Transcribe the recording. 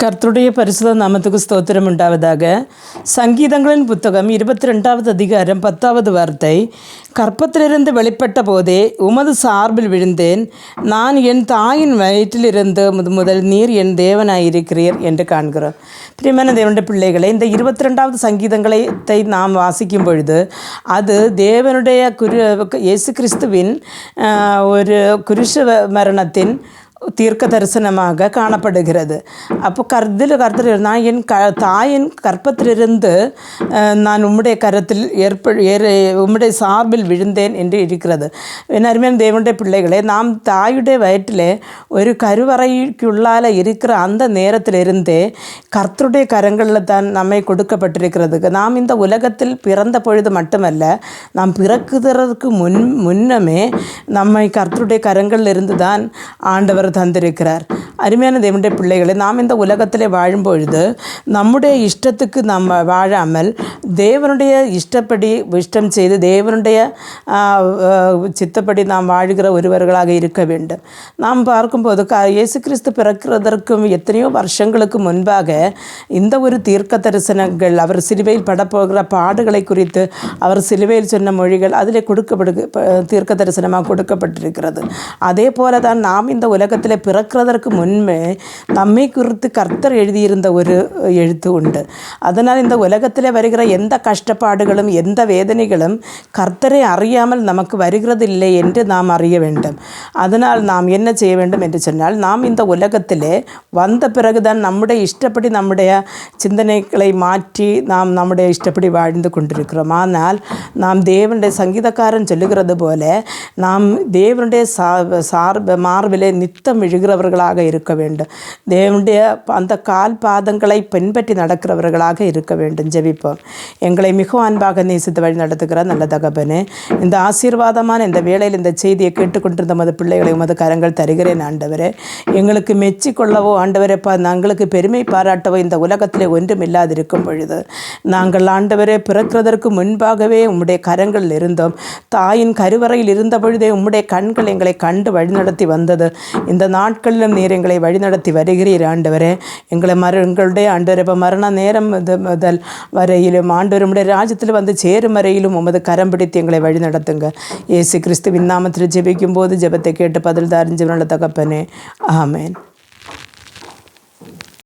கர்த்தருடைய பரிசுத நாமத்துக்கு ஸ்தோத்திரம் உண்டாவதாக. சங்கீதங்களின் புத்தகம் இருபத்தி ரெண்டாவது அதிகாரம் பத்தாவது வார்த்தை. கற்பத்திலிருந்து வெளிப்பட்ட போதே உமது சார்பில் விழுந்தேன். நான் என் தாயின் வயிற்றிலிருந்து முத முதல் நீர் என் தேவனாயிருக்கிறீர் என்று காண்கிறோம். பிரியமான தேவனுடைய பிள்ளைகளை இந்த இருபத்தி ரெண்டாவது சங்கீதங்களை நாம் வாசிக்கும் பொழுது அது தேவனுடைய குரு இயேசு கிறிஸ்துவின் ஒரு குருஷ மரணத்தின் தீர்க்க தரிசனமாக காணப்படுகிறது. அப்போ கருத்தில் கருத்தில் நான் என் க தாயின் கற்பத்திலிருந்து நான் உம்முடைய கருத்தில் ஏற்ப உம்முடைய சார்பில் விழுந்தேன் என்று இருக்கிறது. என் அருமையான தேவனுடைய பிள்ளைகளே நாம் தாயுடைய வயிற்றிலே ஒரு கருவறைக்குள்ளால் இருக்கிற அந்த நேரத்திலிருந்தே கர்த்தருடைய கரங்களில் தான் நம்மை கொடுக்கப்பட்டிருக்கிறது. நாம் இந்த உலகத்தில் பிறந்த பொழுது மட்டுமல்ல நாம் பிறக்குதற்கு முன் முன்னமே நம்மை கர்த்தருடைய கரங்களில் இருந்து தான் ஆண்டவர் தந்திருக்கிறார். அருமையான தேவனுடைய பிள்ளைகளை நாம் இந்த உலகத்தில் வாழும்பொழுது நம்முடைய இஷ்டத்துக்கு நம்ம வாழாமல் தேவனுடைய இஷ்டப்படி இஷ்டம் செய்து தேவனுடைய சித்தப்படி நாம் வாழ்கிற ஒருவர்களாக இருக்க வேண்டும். நாம் பார்க்கும்போது க இயேசு கிறிஸ்து பிறக்கிறதற்கும் எத்தனையோ வருஷங்களுக்கு முன்பாக இந்த ஒரு தீர்க்க தரிசனங்கள் அவர் சிலுவையில் படப்போகிற பாடுகளை குறித்து அவர் சிலுவையில் சொன்ன மொழிகள் அதில் கொடுக்கப்படு தீர்க்க தரிசனமாக கொடுக்கப்பட்டிருக்கிறது. அதே போல தான் நாம் இந்த உலகத்தில் பிறக்கிறதற்கு முன் நம்மை குறித்து கர்த்தர் எழுதியிருந்த ஒரு எழுத்து உண்டு. அதனால் இந்த உலகத்தில் வருகிற எந்த கஷ்டப்பாடுகளும் எந்த வேதனைகளும் கர்த்தரை அறியாமல் நமக்கு வருகிறதில்லை என்று நாம் அறிய வேண்டும். அதனால் நாம் என்ன செய்ய வேண்டும் என்று சொன்னால் நாம் இந்த உலகத்திலே வந்த பிறகுதான் நம்முடைய இஷ்டப்படி நம்முடைய சிந்தனைகளை மாற்றி நாம் நம்முடைய இஷ்டப்படி வாழ்ந்து கொண்டிருக்கிறோம். ஆனால் நாம் தேவனுடைய சங்கீதக்காரன் சொல்லுகிறது போல நாம் தேவனுடைய சா சார்ப மார்பிலே நித்தம் விழுகிறவர்களாக இருக்க வேண்டும். தேவனுடைய அந்த கால் பாதங்களை பின்பற்றி நடக்கிறவர்களாக இருக்க வேண்டும். ஜெபிப்போம். எங்களை மிகவும் அன்பாக நேசித்து வழி நடத்துகிற நல்ல தகப்பனு. இந்த ஆசீர்வாதமான இந்த வேளையில் இந்த செய்தியை கேட்டுக்கொண்டிருந்த மது பிள்ளைகளை உமது கரங்கள் தருகிறேன் ஆண்டவரே. எங்களுக்கு மெச்சிக்கொள்ளவோ ஆண்டவரே பா நாங்களுக்கு பெருமை பாராட்டவோ இந்த உலகத்திலே ஒன்றும் இல்லாதிருக்கும் பொழுது நாங்கள் ஆண்டவரே பிறக்கிறதற்கு முன்பாகவே உம்முடைய கரங்களில் இருந்தோம். தாயின் கருவறையில் இருந்த பொழுதே உம்முடைய கண்கள் எங்களை கண்டு வழிநடத்தி வந்தது. இந்த நாட்களிலும் நீர் எங்களை வழிநடத்தி வருகிறீர் ஆண்டவரே. எங்களை மர எங்களுடைய ஆண்டவர் இப்போ மரண நேரம் முதல் வரையிலும் ஆண்டவர் உடைய ராஜ்யத்தில் வந்து சேரும் வரையிலும் உமது கரம் பிடித்து எங்களை வழிநடத்துங்க. ஏசு கிறிஸ்துவின் நாமத்தில் ஜெபிக்கும் போது ஜெபத்தை கேட்டு பதில் தாரிஞ்சவனோட தகப்பனே. ஆமேன்.